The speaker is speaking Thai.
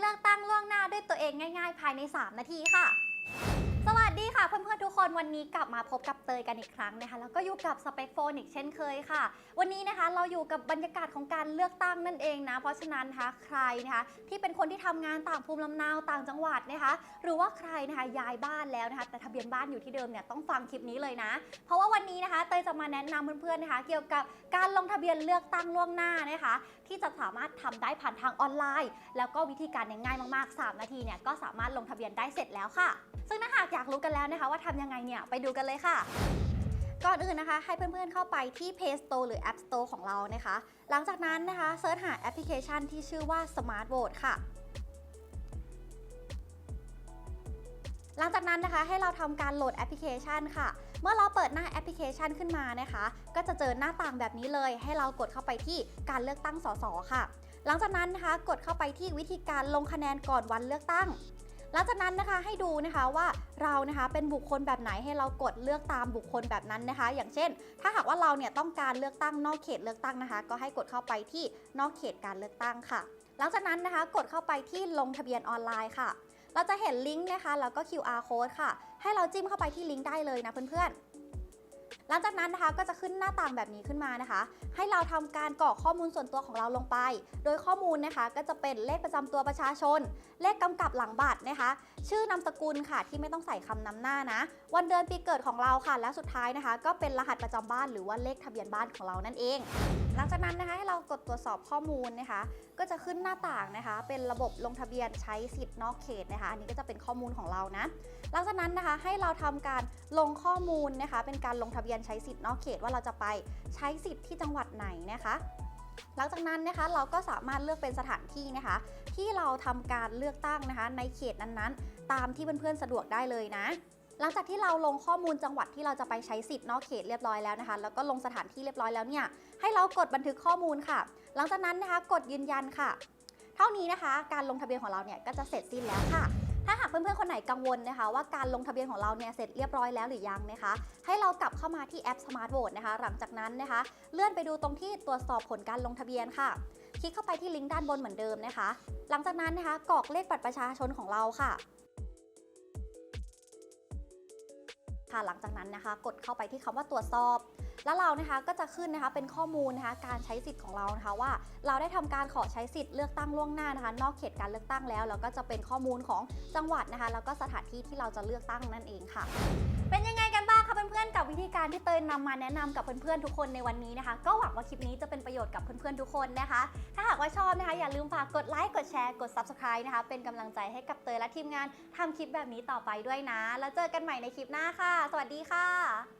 เลือกตั้งล่วงหน้าด้วยตัวเองง่าย ๆ ภายใน 3 นาทีค่ะ สวัสดีค่ะเพื่อนๆทุกคนวันนี้กลับมาพบกับเตยกันอีกครั้งนะคะแล้วก็อยู่กับสเปคโฟนอีกเช่นเคยค่ะ วันนี้นะคะเราอยู่กับบรรยากาศของการเลือกตั้งนั่นเองนะ เพราะฉะนั้นนะคะใครนะคะที่เป็นคนที่ทำงานต่างภูมิลำเนาต่างจังหวัดนะคะ หรือว่าใครนะคะย้ายบ้านแล้วนะคะ แต่ทะเบียนบ้านอยู่ที่เดิมเนี่ยต้องฟังคลิปนี้เลยนะ เพราะว่าวันนี้นะคะเตยจะมาแนะนำเพื่อนๆนะคะ เกี่ยวกับการลงทะเบียนเลือกตั้งล่วงหน้านะคะ ที่จะสามารถทำได้ผ่านทางออนไลน์ แล้วก็วิธีการง่ายมากๆ 3 นาทีเนี่ยก็สามารถลงทะเบียนได้เสร็จแล้วค่ะ ซึ่งถ้าหากอยากรู้กันแล้วนะคะ ว่าทำยังไงเนี่ยไปดูกันเลยค่ะ ก่อนอื่นนะคะ ให้เพื่อนๆเข้าไปที่ Play Store หรือ App Store ของเรานะคะ หลังจากนั้นนะคะเซิร์ชหาแอปพลิเคชันที่ชื่อว่า Smart Vote ค่ะหลังจากนั้นนะคะให้เราทำการโหลดแอปพลิเคชันค่ะ เมื่อเราเปิดหน้าแอปพลิเคชันขึ้นมานะคะ ก็จะเจอหน้าต่างแบบนี้เลย ให้เรากดเข้าไปที่การเลือกตั้งสสค่ะ หลังจากนั้นนะคะกดเข้าไปที่วิธีการลงคะแนนก่อนวันเลือกตั้ง หลังจากนั้นนะคะให้ดูนะคะว่าเรานะคะเป็นบุคคลแบบไหนให้เรากดเลือกตามบุคคลแบบนั้นนะคะ อย่างเช่น ถ้าหากว่าเราเนี่ยต้องการเลือกตั้งนอกเขตเลือกตั้งนะคะ ก็ให้กดเข้าไปที่นอกเขตการเลือกตั้งค่ะ หลังจากนั้นนะคะกดเข้าไปที่ลงทะเบียนออนไลน์ค่ะ เราจะเห็นลิงก์นะคะแล้วก็ QR code ค่ะ ให้เราจิ้มเข้าไปที่ลิงก์ได้เลยนะเพื่อนๆ หลังจากนั้นนะคะก็จะขึ้นหน้าต่างแบบนี้ขึ้นมานะคะ ให้เราทำการกรอกข้อมูลส่วนตัวของเราลงไป โดยข้อมูลนะคะก็จะเป็นเลขประจำตัวประชาชน เลขกำกับหลังบัตรนะคะชื่อนามสกุลค่ะที่ไม่ต้องใส่คำนำหน้านะ วันเดือนปีเกิดของเราค่ะ และสุดท้ายนะคะ ก็เป็นรหัสประจำบ้านหรือว่าเลขทะเบียนบ้านของเรานั่นเอง หลังจากนั้นนะคะให้เรากดตรวจสอบข้อมูลนะคะ ก็จะขึ้นหน้าต่างนะคะ เป็นระบบลงทะเบียนใช้สิทธิ์นอกเขตนะคะ อันนี้ก็จะเป็นข้อมูลของเรานะ หลังจากนั้นนะคะให้เราทำการลงข้อมูลนะคะ เป็นการลงทะเบียนใช้สิทธิ์นอกเขตว่าเราจะไปใช้สิทธิ์ที่จังหวัดไหนนะคะ นั้นนะคะ เราก็สามารถเลือกเป็นสถานที่นะคะ ที่เราทำการเลือกตั้งนะคะ ในเขตนั้นๆ ตามที่เพื่อนๆสะดวกได้เลยนะหลังจากที่เราลงข้อมูลจังหวัดที่เราจะไปใช้สิทธิ์นอกเขตเรียบร้อยแล้วนะคะ แล้วก็ลงสถานที่เรียบร้อยแล้วเนี่ย ให้เรากดบันทึกข้อมูลค่ะ หลังจากนั้นนะคะ กดยืนยันค่ะ เท่านี้นะคะ การลงทะเบียนของเราเนี่ยก็จะเสร็จสิ้นแล้วค่ะ ถ้าหากเพื่อนๆคนไหนกังวลนะคะ ว่าการลงทะเบียนของเราเนี่ยเสร็จเรียบร้อยแล้วหรือยังนะคะ ให้เรากลับเข้ามาที่แอป Smart Vote นะคะ หลังจากนั้นนะคะ เลื่อนไปดูตรงที่ตรวจสอบผลการลงทะเบียนค่ะ คลิกเข้าไปที่ลิงก์ด้านบนเหมือนเดิมนะคะ หลังจากนั้นนะคะกรอกเลขบัตรประชาชนของเราค่ะค่ะหลังจากนั้นนะคะ กดเข้าไปที่คำว่าตรวจสอบ แล้วเรานะคะก็จะขึ้นนะคะเป็นข้อมูลนะคะการใช้สิทธิ์ของเรานะคะว่า เราได้ทำการขอใช้สิทธิ์เลือกตั้งล่วงหน้านะคะ นอกเขตการเลือกตั้งแล้วแล้วก็จะเป็นข้อมูลของจังหวัดนะคะ แล้วก็สถานที่ที่เราจะเลือกตั้งนั่นเองค่ะ เป็นยังไงกันบ้างคะเพื่อนๆกับวิธีการที่เตยนำมาแนะนำกับเพื่อนๆทุกคนในวันนี้นะคะ ก็หวังว่าคลิปนี้จะเป็นประโยชน์กับเพื่อนๆทุกคนนะคะ ถ้าหากว่าชอบนะคะ อย่าลืมฝากกดไลค์กดแชร์กด subscribe นะคะ เป็นกำลังใจให้กับเตยและทีมงานทำคลิปแบบนี้ต่อไปด้วยนะ แล้วเจอกันใหม่ในคลิปหน้าค่ะ สวัสดีค่ะ